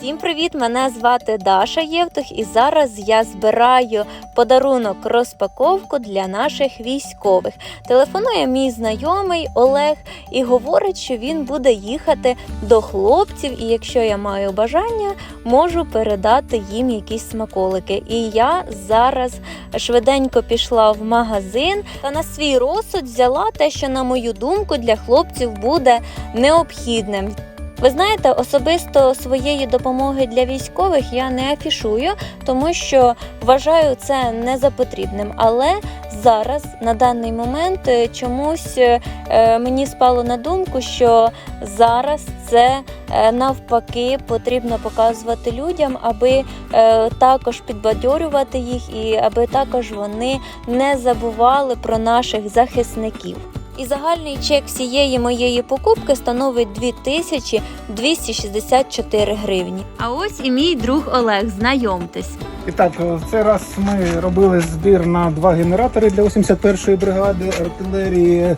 Всім привіт! Мене звати Даша Євтух, і зараз я збираю подарунок розпаковку для наших військових. Телефонує мій знайомий Олег і говорить, що він буде їхати до хлопців, і якщо я маю бажання, можу передати їм якісь смаколики. І я зараз швиденько пішла в магазин та на свій розсуд взяла те, що, на мою думку, для хлопців буде необхідним. Ви знаєте, особисто своєї допомоги для військових я не афішую, тому що вважаю це не за потрібним. Але зараз, на даний момент, е, чомусь е, мені спало на думку, що зараз це е, навпаки потрібно показувати людям, аби також підбадьорювати їх і аби також вони не забували про наших захисників. І загальний чек всієї моєї покупки становить 2264 гривні. А ось і мій друг Олег, знайомтесь. І так, в цей раз ми робили збір на два генератори для 81-ї бригади артилерії.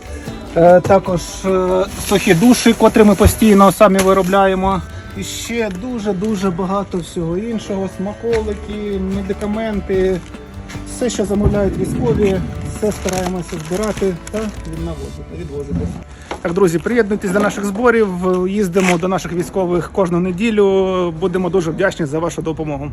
Е, Також е, сухі душі, котрі ми постійно самі виробляємо. І ще дуже-дуже багато всього іншого. Смаколики, медикаменти, все, що замовляють військові, все стараємося збирати та віднавозити, відвозити. Так, друзі, приєднуйтесь до наших зборів. Їздимо до наших військових кожну неділю. Будемо дуже вдячні за вашу допомогу.